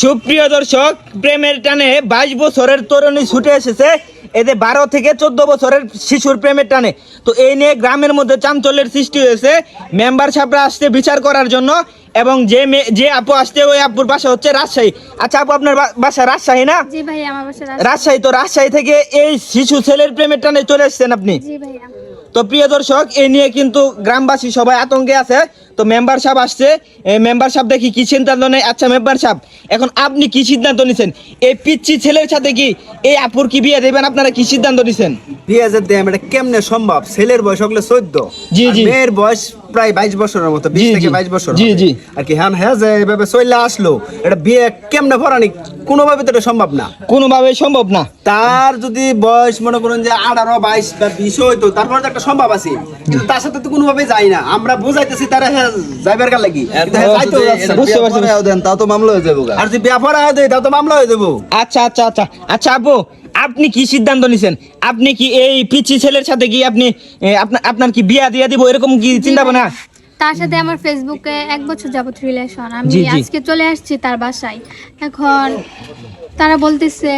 সুপ্রিয় দর্শক প্রেমের টানে বাইশ বছরের তরুণী ছুটে এসেছে। এতে বারো থেকে চোদ্দ বছরের শিশুর প্রেমের টানে। তো এই নিয়ে গ্রামের মধ্যে চাঞ্চল্যের সৃষ্টি হয়েছে। মেম্বার সাহেবরা আসছে বিচার করার জন্য এবং যে যে আপু আসছে ওই আপুর বাসা হচ্ছে রাজশাহী। আচ্ছা আপু আপনার বাসা রাজশাহী না? রাজশাহী। তো রাজশাহী থেকে এই শিশু ছেলের প্রেমের টানে চলে এসেছেন আপনি? তো প্রিয় দর্শক এই নিয়ে কিন্তু গ্রামবাসী সবাই আতঙ্কে আছে। তো মেম্বার সাহেব আসছে। মেম্বার সাহেব দেখি কি সিদ্ধান্ত নেয়। আচ্ছা মেম্বার সাহেব এখন আপনি কি সিদ্ধান্ত নিছেন? এই পিচ্ছি ছেলের সাথে কি এই আপুর কি বিয়ে দেবেন? আপনারা কি সিদ্ধান্ত নিছেন? বিয়ে যে দেম এটা কেমনে সম্ভব? ছেলের বয়স হলে চোদ্দ। জি, জি। মেয়ের বয়স প্রায় বাইশ বছরের মতো বিশ থেকে। বাইশ বছর জি, জি। আর কি হ্যাঁ হ্যাঁ যে এভাবে চলে আসলো এটা বিয়ে কেমনে পড়ানি কোনোভাবে তো এটা সম্ভব না। কোনোভাবেই সম্ভব না। তার যদি বয়স মনে করুন যে আঠারো বাইশ বা বিশ হইতো তারপরে তো একটা সম্ভব আছে। কিন্তু তার সাথে তো কোনোভাবে যাই না। আমরা বুঝাইতেছি তারা হ্যাঁ যাইবার কার লাগি। হ্যাঁ। বুঝতে পারছি, তাও তো মামলা হয়ে যাব আর যদি ব্যাপার হয় তাও তো মামলা হয়ে যাব। আচ্ছা আচ্ছা আচ্ছা আচ্ছা আপু আপনি কি সিদ্ধান্ত নিছেন? আপনি কি এই পিচ্ছি ছেলের সাথে কি আপনি আপনার আপনার কি বিয়া দিয়া দিব? এরকম কি চিন্তা ভাবনা? তার সাথে আমার ফেসবুকে এক বছর যাবত রিলেশন আমি। আজকে চলে আসছি তার বাসায়। এখন তারা বলতেছে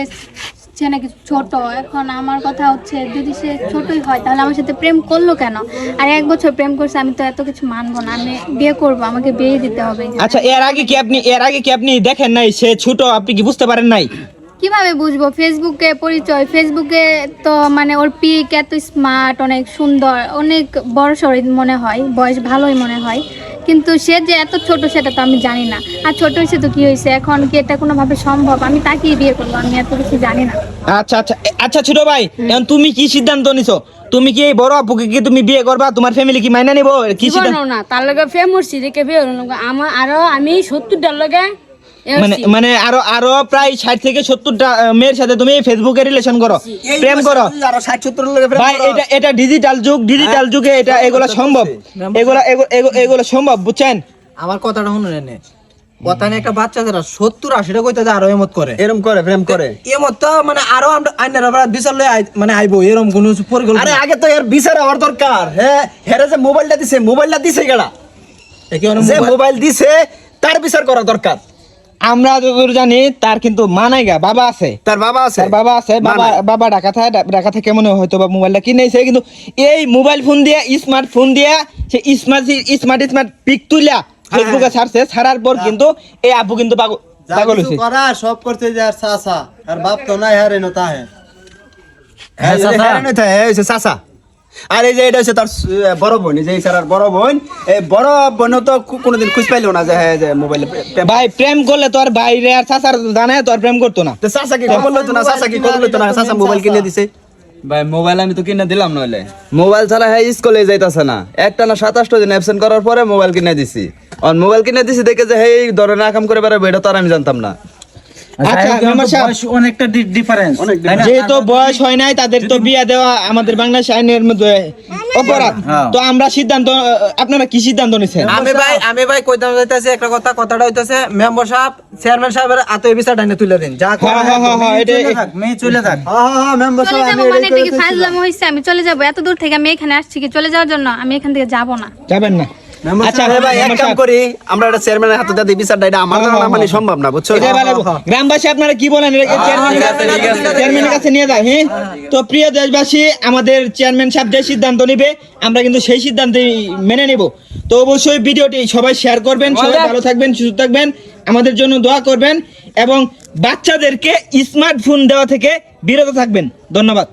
সে নাকি ছোট। এখন আমার কথা হচ্ছে যদি সে ছোটই হয় তাহলে আমার সাথে প্রেম করল কেন? আর এক বছর প্রেম করছে আমি তো এত কিছু মানবো না। আমি বিয়ে করব আমাকে বিয়ে দিতে হবে। আচ্ছা এর আগে কি আপনি এর আগে কি আপনি দেখেন নাই সে ছোট? আপনি কি বুঝতে পারেন নাই? কীভাবে বুঝব? ফেসবুকে পরিচয় ফেসবুকে তো মানে ওর পিক এত স্মার্ট অনেক সুন্দর অনেক বড় সড় মনে হয় বয়স ভালোই মনে হয়। কিন্তু সে যে এত ছোট সেটা তো আমি জানি না। আর ছোট হয়েছে তো কি হয়েছে? এখন কি এটা কোনোভাবে সম্ভব? আমি তাকেই বিয়ে করব আমি এত কিছু জানি না। আচ্ছা আচ্ছা আচ্ছা ছোট ভাই এখন তুমি কি সিদ্ধান্ত নিছো? তুমি কি এই বড় আপুকে কি তুমি বিয়ে করবা? তোমার ফ্যামিলি কি মাইনা নিব? কি সিদ্ধান্ত না তার লগে ফেম উঠছি দেখে বিয়ে আমার আরও আমি সত্তরটার লগে মানে। মানে আরও আরও প্রায় ষাট থেকে সত্তরটা মেয়ের সাথে তুমি ফেসবুকে রিলেশন করো। প্রেম করো। ভাই এটা এটা ডিজিটাল যুগ ডিজিটাল যুগে এটা এগুলো সম্ভব। এগুলা এগু- এগু- এগুলো সম্ভব বুঝছেন? আমার কথাটা শুনুন কথা নিয়ে একটা বাচ্চা যারা সত্তর আশিটা কইতে যায় আরও এমত করে। এরম করে প্রেম করে। এমত তো মানে আরও আমরা আইনার বিচার লয়ে মানে আইবো এরকম কোনো আরে পরিকল্পনা। আগে তো এর বিচার হওয়ার দরকার। হ্যাঁ হেরে যে মোবাইলটা দিছে মোবাইলটা দিছে গেলা যে মোবাইল- মোবাইল দিছে তার বিচার করা দরকার। আমরা যতদূর জানি তার কিন্তু মা নাই গা বাবা আছে। তার বাবা আছে? তার বাবা আছে বাবা। বাবা ঢাকা থাকে ঢাকা থেকে মনে হয়তো বা মোবাইলটা কিনেছে কিন্তু এই মোবাইল ফোন দিয়ে স্মার্ট ফোন দিয়ে সে স্মার্ট স্মার্ট স্মার্ট পিক তুইলা ফেসবুকে ছাড়ছে ছাড়ার পর কিন্তু এই আপু কিন্তু পাগল পাগল করা সব করতে যে আর চাচা। আর বাপ তো নাই হারে নো তাহে। হ্যাঁ, হ্যাঁ, চাচা। হ্যাঁ, হ্যাঁ, হ্যাঁ, চাচা। আর এই যে এটা হচ্ছে তার বড় বোন এই যে স্যার বড় বোন এই বড় বোন তো কোনোদিন খুঁজ পাইলো না যে হ্যাঁ যে মোবাইলে ভাই প্রেম করলে তোর বাইরে আর চাচার জানে তোর প্রেম করতো না। তো চাচা কি খবর লইতো না? চাচা কি খবর লইতো না? চাচা মোবাইল কিনে দিছে। ভাই মোবাইল আমি তো কিনে দিলাম নইলে। মোবাইল ছাড়া হ্যাঁ স্কুলে যাইতাছে না। একটা না সাতাশটা দিন অ্যাবসেন্ট করার পরে মোবাইল কিনে দিছি। আর মোবাইল কিনে দিছি দেখে যে এই ধরনের কাম করে বেড়াবে এটা তো আর আমি জানতাম না। অনেকটা ডিফারেন্স যেহেতু বয়স হয় নাই তাদের তো বিয়া দেওয়া আমাদের বাংলাদেশ আইনের মধ্যে অপরাধ। তো আমরা সিদ্ধান্ত আপনারা কি সিদ্ধান্ত নিছেন? আমি ভাই আমি ভাই কইতাম যাইতাছি একটা কথা কথাটা হইতাছে মেম্বার সাহেব চেয়ারম্যান সাহেবের এই তুলে দিন। যা হ্যাঁ, হ্যাঁ, হ্যাঁ, হ্যাঁ, এটা- চলে থাক হ্যাঁ হ্যাঁ মেম্বার চলে যাব মানে এটা কি ফাজলাম হয়েছে আমি চলে যাব এত দূর থেকে আমি এখানে আসছি কি চলে যাওয়ার জন্য? আমি এখান থেকে যাব না। যাবেন না। আচ্ছা ভাই এক কাম করি আমরা একটা চেয়ারম্যানের হাতে দিয়ে বিচারটা এটা আমার হ্যাঁ, মানে। সম্ভব না বুঝছ? গ্রামবাসী আপনারা কি বলেন? চেয়ারম্যানের কাছে নিয়ে যায় তো প্রিয় দেশবাসী আমাদের চেয়ারম্যান সাহেব যে সিদ্ধান্ত নিবে আমরা কিন্তু সেই সিদ্ধান্ত মেনে নিব। তো অবশ্যই ভিডিওটি সবাই শেয়ার করবেন সবাই ভালো থাকবেন সুস্থ থাকবেন আমাদের জন্য দোয়া করবেন এবং বাচ্চাদেরকে স্মার্টফোন দেওয়া থেকে বিরত থাকবেন। ধন্যবাদ।